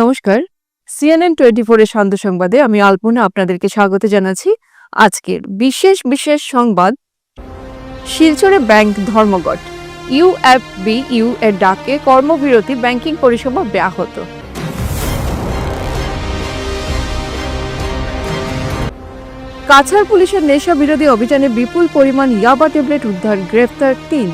নমস্কার। CNN twenty ফোরের শান্ত সংবাদে আমি আলপনা আপনাদেরকে স্বাগত জানাচ্ছি আজকের বিশেষ বিশেষ সংবাদ। শিলচরে ব্যাংক ধর্মঘট। ইউএফবি ইউ এর ডাকে কর্মবিরতি ব্যাংকিং পরিষেবা ব্যাহত। কাছাড় পুলিশের নেশা বিরোধী অভিযানে বিপুল পরিমাণ ইয়াবা ট্যাবলেট উদ্ধার, গ্রেফতার তিন।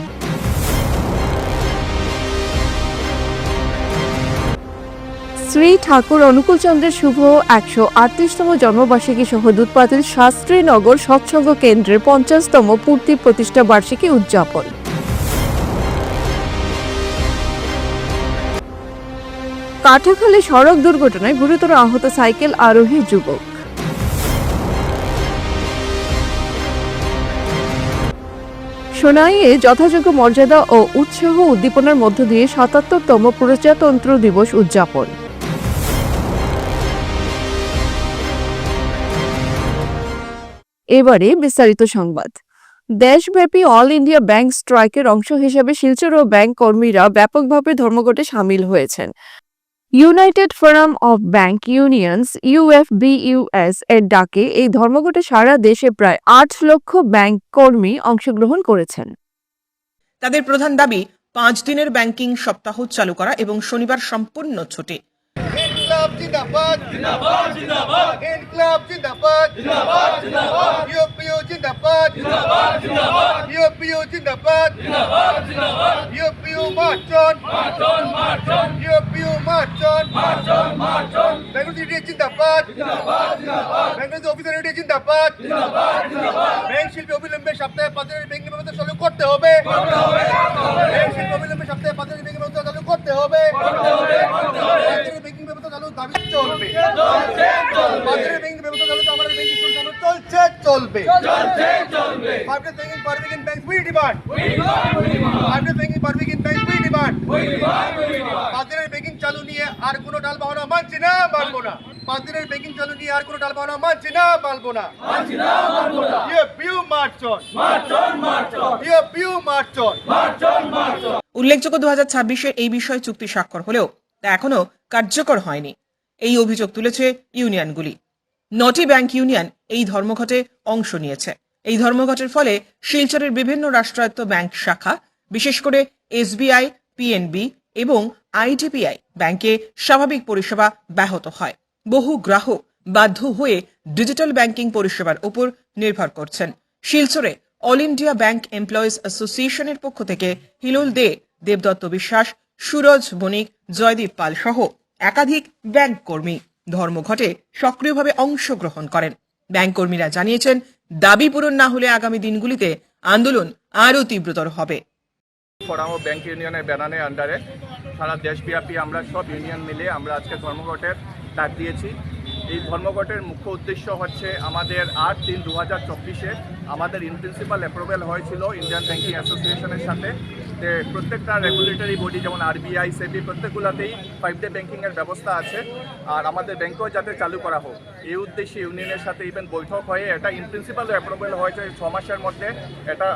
শ্রী ঠাকুর অনুকূল চন্দ্রের শুভ একশো আটত্রিশতম জন্মবার্ষিকী সহ দুধপাতিল শাস্ত্রীনগর সৎসঙ্গ কেন্দ্রের পঞ্চাশতম পূর্তি প্রতিষ্ঠা বার্ষিকী উদযাপন। কাঠাখালী সড়ক দুর্ঘটনায় গুরুতর আহত সাইকেল আরোহী যুবক। সোনাইয়ে যথাযোগ্য মর্যাদা ও উৎসাহ উদ্দীপনার মধ্য দিয়ে সাতাত্তরতম প্রজাতন্ত্র দিবস উদযাপন। এবারে বিস্তারিত সংবাদ। দেশব্যাপী অল ইন্ডিয়া ব্যাংক স্ট্রাইকের অংশ হিসেবে শিলচর ও ব্যাংক কর্মীরা ব্যাপকভাবে ধর্মঘটে সামিল হয়েছেন। United Forum of Bank Unions UFBUs এর ডাকে এই ধর্মঘটে সারা দেশে প্রায় আট লক্ষ ব্যাংক কর্মী অংশগ্রহণ করেছেন। তাদের প্রধান দাবি, পাঁচ দিনের ব্যাংকিং সপ্তাহ চালু করা এবং শনিবার সম্পূর্ণ ছুটি। ইনকলাব জিন্দাবাদ। জিন্দাবাদ জিন্দাবাদ। ইনকলাব জিন্দাবাদ। জিন্দাবাদ জিন্দাবাদ। ইউপিও জিন্দাবাদ। জিন্দাবাদ জিন্দাবাদ। ইউপিও জিন্দাবাদ। জিন্দাবাদ জিন্দাবাদ। ইউপিও মার্চন। মার্চন মার্চন। ইউপিও মার্চন। মার্চন মার্চন। বেঙ্গল ইন্ডিয়া জিন্দাবাদ। জিন্দাবাদ জিন্দাবাদ। বেঙ্গল অফিসার ইন্ডিয়া জিন্দাবাদ। জিন্দাবাদ জিন্দাবাদ। ব্যাংক শিল্পে অবিলম্বে সপ্তাহে পাঁচ দিনের ব্যাংকিং ব্যবস্থা চালু করতে হবে। করতে হবে ব্যাংক শিল্পে অবিলম্বে সপ্তাহে পাঁচ দিনের ব্যাংকিং ব্যবস্থা চালু করতে হবে। করতে হবে ব্যবস্থা চালু দাবি চলবে। বাজারের ব্যাংকিং ব্যবস্থা তো আমাদের ব্যাংকিং চলছে চলবে। ব্যাংক চালু নিয়ে আর কোনো ডাল বাহানা মানছি না মানবো না। ব্যাংকিং চালু নিয়ে আর কোনো ডাল বাহানা মানছি না মানবো না। মানছি না মানবো না। ইয়ে পিউ মার্চন মার্চন মার্চন ইয়ে পিউ মার্চন মার্চন মার্চন উল্লেখযোগ্য দু হাজার ছাব্বিশে এই বিষয়ে চুক্তি স্বাক্ষর হলেও তা এখনও কার্যকর হয়নি। এই অভিযোগ তুলেছে ইউনিয়নগুলি। নটি ব্যাংক ইউনিয়ন এই ধর্মঘটে অংশ নিয়েছে। এই ধর্মঘটের ফলে শিলচরের বিভিন্ন রাষ্ট্রায়ত্ত ব্যাংক শাখা, বিশেষ করে এসবিআই, পিএনবি এবং আইডিপিআই ব্যাংকে স্বাভাবিক পরিষেবা ব্যাহত হয়। বহু গ্রাহক বাধ্য হয়ে ডিজিটাল ব্যাংকিং পরিষেবার উপর নির্ভর করছেন। শিলচরে অল ইন্ডিয়া ব্যাংক এমপ্লয়িজ অ্যাসোসিয়েশনের পক্ষ থেকে হিলোল দে, দেবদত্ত বিশ্বাস, সুরজ বণিক, জয়দীপ পাল সহ একাধিক ব্যাংক কর্মী ধর্মঘটে সক্রিয়ভাবে অংশগ্রহণ করেন। ব্যাংক কর্মীরা জানিয়েছেন, দাবি পূরণ না হলে আগামী দিনগুলিতে আন্দোলন আরও তীব্রতর হবে। ফোরাম ব্যাংক ইউনিয়নের ব্যানারের আন্ডারে সারা দেশব্যাপী আমরা সব ইউনিয়ন মিলে আমরা আজকে ধর্মঘটের ডাক দিয়েছি। এই ধর্মঘটের মুখ্য উদ্দেশ্য হচ্ছে আমাদের আট তিন দু হাজার চব্বিশে আমাদের ইন প্রিন্সিপাল অ্যাপ্রুভেল হয়েছিল ইন্ডিয়ান ব্যাংকিং অ্যাসোসিয়েশনের সাথে। যে প্রত্যেকটা রেগুলেটরি বডি যেমন আরবিআই সেবি প্রত্যেকগুলোতেই ফাইভ ডে ব্যাঙ্কিংয়ের ব্যবস্থা আছে। আর আমাদের ব্যাংকেও যাতে চালু করা হোক। এই উদ্দেশ্যে ইউনিয়নের সাথে ইভেন বৈঠক হয়ে এটা ইন প্রিন্সিপাল অ্যাপ্রুভেল হয়েছে, ছ মাসের মধ্যে এটা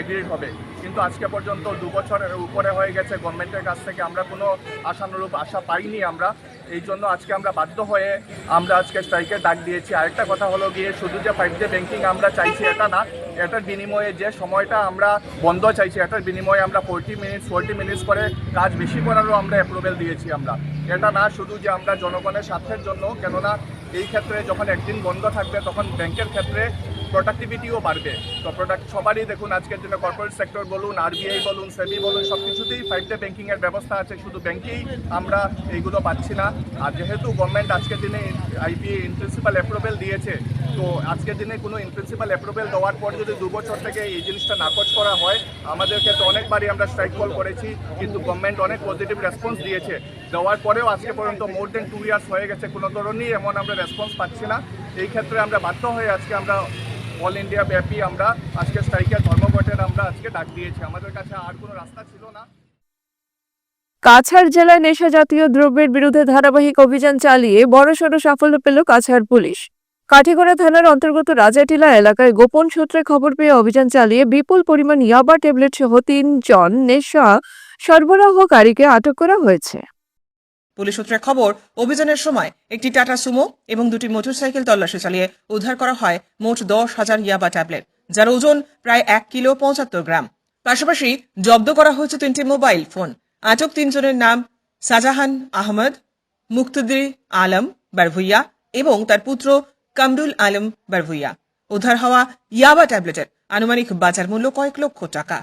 এগ্রিড হবে। কিন্তু আজকে পর্যন্ত দু বছরের উপরে হয়ে গেছে গভর্নমেন্টের কাছ থেকে আমরা কোনো আশানুরূপ আশা পাইনি আমরা। এই জন্য আজকে আমরা বাধ্য হয়ে আমরা আজকে স্ট্রাইকের ডাক দিয়েছি। আরেকটা কথা হলো গিয়ে শুধু যে ফাইভ ডে ব্যাংকিং আমরা চাইছি এটা না এটার বিনিময়ে যে সময়টা আমরা বন্ধ চাইছি, এটার বিনিময়ে আমরা ফোরটি মিনিটস ফোরটি মিনিটস করে কাজ বেশি করারও আমরা অ্যাপ্রুভেল দিয়েছি আমরা। এটা না শুধু যে আমরা জনগণের স্বার্থের জন্য, কেননা এই ক্ষেত্রে যখন একদিন বন্ধ থাকবে, তখন ব্যাংকের ক্ষেত্রে প্রোডাক্টিভিটিও বাড়বে। তো প্রোডাক্ট সবারই দেখুন, আজকের দিনে কর্পোরেট সেক্টর বলুন আরবিআই বলুন সেবি বলুন সব কিছুতেই ফাইভ ডে ব্যাংকিংয়ের ব্যবস্থা আছে, শুধু ব্যাংকেই আমরা এইগুলো পাচ্ছি না। আর যেহেতু গভর্নমেন্ট আজকের দিনে আইবিএ ইন প্রিন্সিপাল অ্যাপ্রুভেল দিয়েছে, তো আজকের দিনে কোনো ইন প্রিন্সিপাল অ্যাপ্রুভেল দেওয়ার পর যদি দু বছর থেকে এই জিনিসটা নাকচ করা হয় আমাদের ক্ষেত্রে অনেকবারই আমরা স্ট্রাইক কল করেছি, কিন্তু গভর্নমেন্ট অনেক পজিটিভ রেসপন্স দিয়েছে। দেওয়ার পরেও আজকে পর্যন্ত মোর দেন টু ইয়ার্স হয়ে গেছে, কোনো ধরনের এমন আমরা রেসপন্স পাচ্ছি না। এই ক্ষেত্রে আমরা বাধ্য হয়ে আজকে আমরা অল ইন্ডিয়া ব্যাপী আমরা আজকে স্ট্রাইকের ধর্মঘটের আমরা আজকে ডাক দিয়েছি। আমাদের কাছে আর কোনো রাস্তা ছিল না। কাছাড় জেলায় নেশা জাতীয় দ্রব্যের বিরুদ্ধে ধারাবাহিক অভিযান চালিয়ে বড়সড় সাফল্য পেল কাছাড় পুলিশ। কাঠিগড়া থানার অন্তর্গত রাজাটিলা এলাকায় গোপন সূত্রে খবর পেয়ে অভিযান চালিয়ে বিপুল পরিমাণ ইয়াবা ট্যাবলেট সহ তিনজন নেশা সরবরাহকারীকে আটক করা হয়েছে। পুলিশ সূত্রে খবর, অভিযানের সময় একটি টাটা সুমো এবং দুটি মোটরসাইকেল তল্লাশি চালিয়ে উদ্ধার করা হয় মোট দশ হাজার ইয়াবা ট্যাবলেট, যার ওজন প্রায় এক কিলো পঁচাত্তর গ্রাম। পাশাপাশি জব্দ করা হয়েছে তিনটি মোবাইল ফোন। আটক তিনজনের নাম শাহজাহান আহমদ, মুক্তদির আলম বারভুইয়া এবং তার পুত্র কামরুল আলম বারভুইয়া। উদ্ধার হওয়া ইয়াবা ট্যাবলেটের আনুমানিক বাজার মূল্য কয়েক লক্ষ টাকা।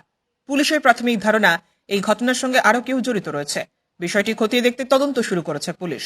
পুলিশের প্রাথমিক ধারণা, এই ঘটনার সঙ্গে আরও কেউ জড়িত রয়েছে। বিষয়টি খতিয়ে দেখতে তদন্ত শুরু করেছে পুলিশ।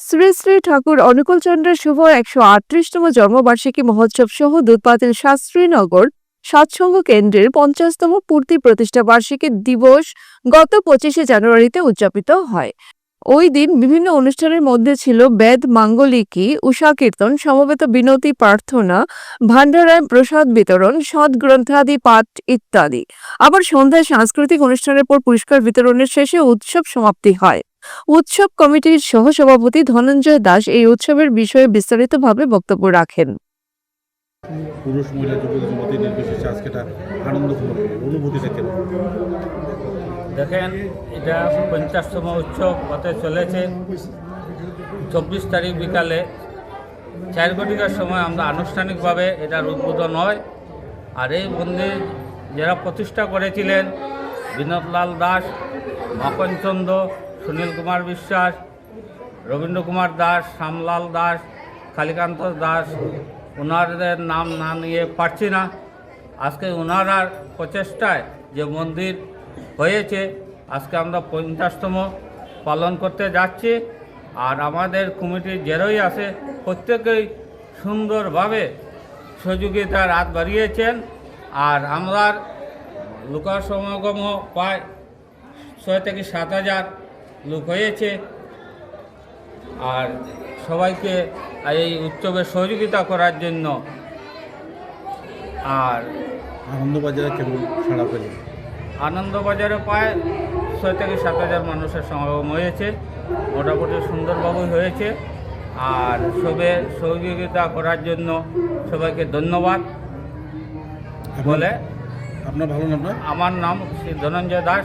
শ্রী শ্রী ঠাকুর অনুকূল চন্দ্রের শুভ একশো আটত্রিশতম জন্মবার্ষিকী মহোৎসব সহ দুধপাতিল শাস্ত্রীনগর সৎসঙ্গ কেন্দ্রের পঞ্চাশতম পূর্তি প্রতিষ্ঠা বার্ষিকী দিবস গত পঁচিশে জানুয়ারিতে উদযাপিত হয়। ওই দিন বিভিন্ন অনুষ্ঠানের মধ্যে ছিল বেদ, মাঙ্গলিকী, উষা কীর্তন, সমবেত বিনতি, প্রার্থনা ভান্ডারায় প্রসাদ বিতরণ, সৎ গ্রন্থাদি, পাঠ ইত্যাদি। আবার সন্ধ্যায় সাংস্কৃতিক অনুষ্ঠানের পর পুরস্কার বিতরণের শেষে উৎসব সমাপ্তি হয়। উৎসব কমিটির সহসভাপতি ধনঞ্জয় দাস এই উৎসবের বিষয়ে বিস্তারিতভাবে বক্তব্য রাখেন। পুরুষ, মহিলা, যুবক, যুবতী নির্বিশেষে আজকে দেখেন, এটা পঞ্চাশতম উৎসব হতে চলেছে। চব্বিশ তারিখ বিকালে চার ঘটিকার সময় আমরা আনুষ্ঠানিকভাবে এটার উদ্বোধন হয়। আর এই মন্দির যারা প্রতিষ্ঠা করেছিলেন, বিনোদলাল দাস মাকনচন্দ্র সুনীল কুমার বিশ্বাস, রবীন্দ্র কুমার দাস, শ্যামলাল দাস, কালীকান্ত দাস, ওনাদের নাম না নিয়ে পারছি না। আজকে ওনারার প্রচেষ্টায় যে মন্দির হয়েছে। আজকে আমরা পঞ্চাশতম পালন করতে যাচ্ছি আর আমাদের কমিটি যেরই আছে, প্রত্যেকেই সুন্দরভাবে সহযোগিতার হাত বাড়িয়েছেন আর আমরা লোকার সমাগম প্রায় ছয় থেকে সাত হাজার লোক হয়েছে। আর সবাইকে এই উৎসবে সহযোগিতা করার জন্য। আর আনন্দবাজারে কেমন সাড়া পেলেন? আনন্দবাজারে প্রায় ছয় থেকে সাত হাজার মানুষের সমাগম হয়েছে। মোটামুটি সুন্দরভাবে হয়েছে। আর সবে সহযোগিতা করার জন্য সবাইকে ধন্যবাদ। বলে আপনার ভালো নাম আমার নাম শ্রী ধনঞ্জয় দাস।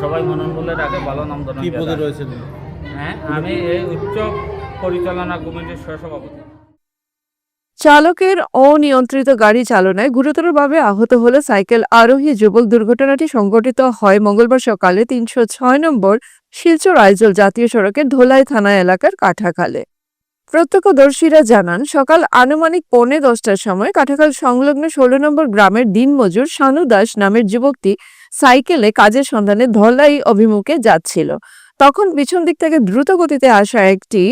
সবাই মনন বলে ডাকে ভালো নাম ধনঞ্জয় দাস। হ্যাঁ আমি এই উচ্চ পরিচালনা কমিটির সহসভাপতি। চালকের অনিয়ন্ত্রিত গাড়ি চালনায় গুরুতরভাবে আহত হলো সাইকেল আরোহী যুবক। দুর্ঘটনাটি সংঘটিত হয় মঙ্গলবার সকালে তিনশো ছয় নম্বর শিলচর আইজল জাতীয় সড়কের ধোলাই থানা এলাকার কাঠাখালে। প্রত্যক্ষদর্শীরা জানান, সকাল আনুমানিক পৌনে দশটার সময় কাঠাখাল সংলগ্ন ষোলো নম্বর গ্রামের দিনমজুর শানু দাস নামের যুবকটি সাইকেলে কাজের সন্ধানে ধলাই অভিমুখে যাচ্ছিল। তখন পিছন দিক থেকে দ্রুত গতিতে আসা একটি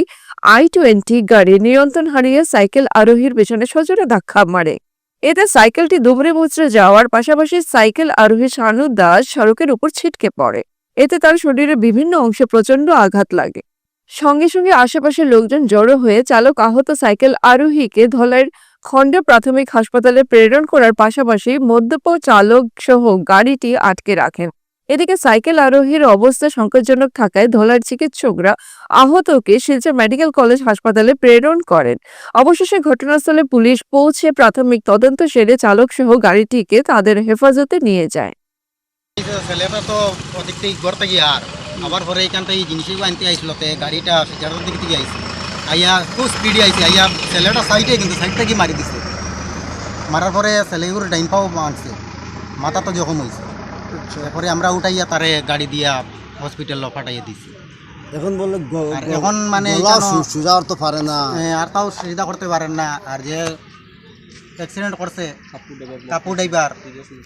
আই টোয়েন্টি গাড়ি নিয়ন্ত্রণ হারিয়ে সাইকেল আরোহীর পেছনে সজোরে ধাক্কা মারে। এতে সাইকেলটি দুমড়ে মুচড়ে যাওয়ার পাশাপাশি সাইকেল আরোহী শানু দাস সড়কের উপর ছিটকে পড়ে। এতে তার শরীরে বিভিন্ন অংশে প্রচণ্ড আঘাত লাগে। সঙ্গে সঙ্গে আশেপাশের লোকজন জড়ো হয়ে চালক আহত সাইকেল আরোহীকে ধলাইয়ের খণ্ড প্রাথমিক হাসপাতালে প্রেরণ করার পাশাপাশি মদ্যপ চালক সহ গাড়িটি আটকে রাখেন। এদিকে সাইকেল আরোহীর অবস্থা সংকটজনক থাকায় ধলার চিকিৎসকরা আহতকে শিলচর মেডিকেল কলেজ হাসপাতালে প্রেরণ করেন। অবশেষে ঘটনাস্থলে পুলিশ পৌঁছে প্রাথমিক তদন্ত সেরে চালক সহ গাড়িটিকে তাদের হেফাজতে নিয়ে যায়। ছেলেটা তো আর। আবার পরে এইখান থেকে আনতে তে, গাড়িটা দিক থেকে আইয়া খুব স্পিডে আইয়া ছেলেটা সাইডে কিন্তু মারি দিছে। মারার পরে ছেলেগুলো ডাইন পাও মারছে। মাথা তো জখম হয়েছে তারপরে আমরা উঠাইয়া তারে গাড়ি দিয়া হসপিটাল পাঠাইয়া দিছি। এখন গ- এখন মানে গলা এখানো- সু- পারে না। আর তাও সুবিধা করতে পারেন না। আর যে অ্যাক্সিডেন্ট করছে কাপু ড্রাইভার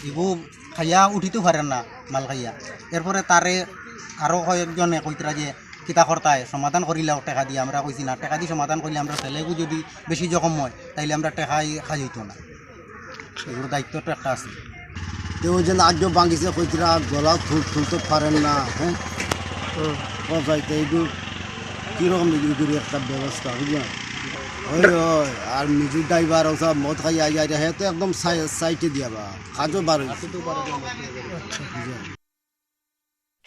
ইবু খাইয়া উঠিতে পারেন না মাল খাইয়া। এরপরে তারে আরও কয়েকজনে কইতরা যে কিতা কর্তায়? সমাধান করিলাও টেকা দিয়ে। আমরা কইছি না টেকা দিয়ে সমাধান করলে আমরা ছেলেগু যদি বেশি জখম হয় তাইলে আমরা টেকাই খাই হইতো না। এগুলোর দায়িত্বটা একটা আছে। কেউ যে আজ্ঞ ভাঙিছে কইতরা গলা তুল তুলতে পারেন না হ্যাঁ? কথাইতে এইটু কীরকম এগুলি একটা ব্যবস্থা বুঝলেন? ওই ওই আর মিজু ড্রাইভার ওসব মদ খাই আই আই হে তো একদম সাইটে দিয়া বা কাজও বার।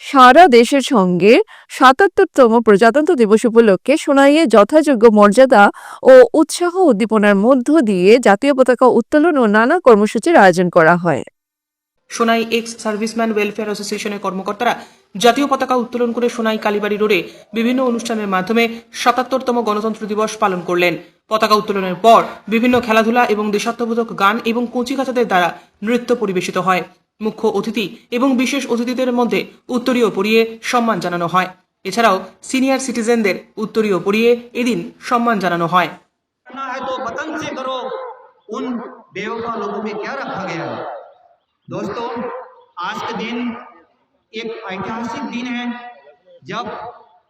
সারা দেশের সঙ্গে সাতাত্তরতম প্রজাতন্ত্র দিবস উপলক্ষে সোনাইয়ে যথাযোগ্য মর্যাদা ও উৎসাহ উদ্দীপনার মধ্য দিয়ে জাতীয় পতাকা উত্তোলন ও নানা কর্মসূচির আয়োজন করা হয়। সোনাই এক্স সার্ভিসম্যান ওয়েলফেয়ার অ্যাসোসিয়েশনের কর্মকর্তারা জাতীয় পতাকা উত্তোলন করে সোনাই কালীবাড়ি রোডে বিভিন্ন অনুষ্ঠানের মাধ্যমে সাতাত্তরতম গণতন্ত্র দিবস পালন করলেন পতাকা উত্তোলনের পর বিভিন্ন খেলাধুলা এবং দেশাত্মবোধক গান এবং কচিকাচাদের দ্বারা নৃত্য পরিবেশিত হয় মুখ্য অতিথি এবং বিশেষ অতিথিদের মধ্যে উত্তরীয় পরিয়ে সম্মান জানানো হয় এছাড়াও সিনিয়র সিটিজেনদের উত্তরীয় পরিয়ে এদিন সম্মান জানানো হয় करना है तो वतन से करो उन बेवफा लोगों में क्या रखा गया है दोस्तों, आज के दिन एक ऐतिहासिक दिन है, जब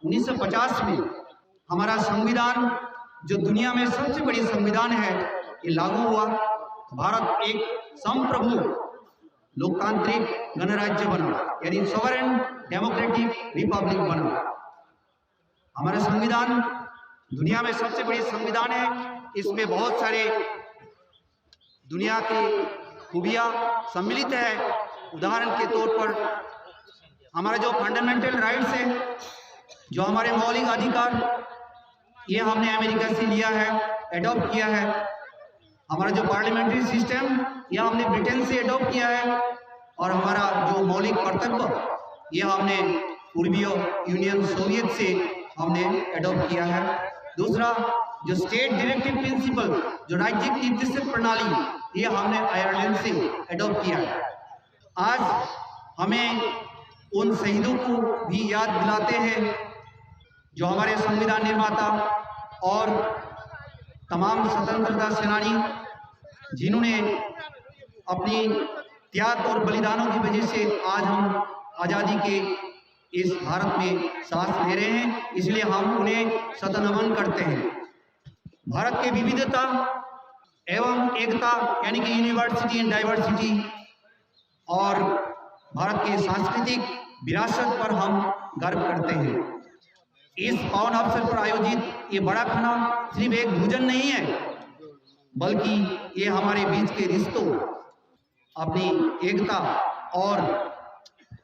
1950 में हमारा संविधान, जो दुनिया में सबसे बड़ी संविधान है, ये लागू हुआ। भारत एक संप्रभु लोकतांत्रिक गणराज्य बना, यानी सॉवरेन डेमोक्रेटिक रिपब्लिक बना। हमारा संविधान दुनिया में सबसे बड़ी संविधान है, इसमें बहुत सारे दुनिया की खूबियाँ सम्मिलित है। उदाहरण के तौर पर हमारा जो फंडामेंटल राइट्स है, जो हमारे मौलिक अधिकार, ये हमने अमेरिका से लिया है एडॉप्ट किया है। हमारा जो पार्लियामेंट्री सिस्टम ये हमने ब्रिटेन से एडॉप्ट किया है। और हमारा जो मौलिक कर्तव्य, ये हमने पूर्वीय यूनियन सोवियत से हमने एडॉप्ट किया है। दूसरा, जो स्टेट डायरेक्टिव प्रिंसिपल जो राज्य निर्देशित प्रणाली ये हमने आयरलैंड से एडॉप्ट किया। आज हमें उन शहीदों को भी याद दिलाते हैं, जो हमारे संविधान निर्माता और तमाम स्वतंत्रता सेनानी, जिन्होंने अपनी त्याग और बलिदानों की वजह से आज हम आज़ादी के इस भारत में सांस ले रहे हैं, इसलिए हम उन्हें सतनमन करते हैं। भारत के विविधता एवं एकता, यानी कि यूनिवर्सिटी एंड डाइवर्सिटी और भारत के सांस्कृतिक विरासत पर हम गर्व करते हैं। इस पावन अवसर पर आयोजित ये बड़ा खाना सिर्फ़ एक भोजन नहीं है, बल्कि ये हमारे बीच के रिश्तों, अपनी एकता और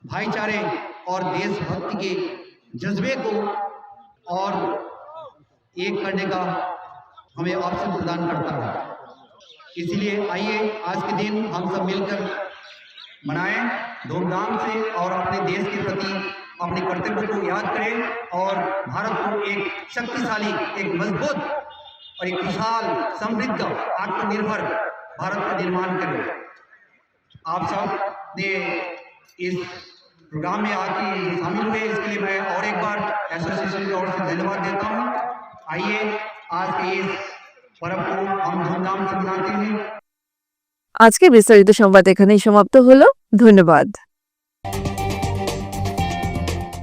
भाईचारे और देशभक्ति के जज्बे को और एक करने का हमें अवसर प्रदान करता है। इसलिए आइए आज के दिन हम सब मिलकर मनाएँ, धूमधाम से और अपने देश के प्रति अपने कर्तव्य को याद करें और भारत को एक शक्तिशाली, एक मज़बूत और एक विशाल समृद्ध, आत्मनिर्भर भारत का निर्माण करें। आप सबने इस प्रोग्राम में आके शामिल हुए, इसके लिए मैं और एक बार एसोसिएशन की ओर से धन्यवाद देता हूँ। आइए आज के इस पर्व को हम धूमधाम से मनाते हैं আজকে বিস্তারিত সংবাদ এখানেই সমাপ্ত হলো ধন্যবাদ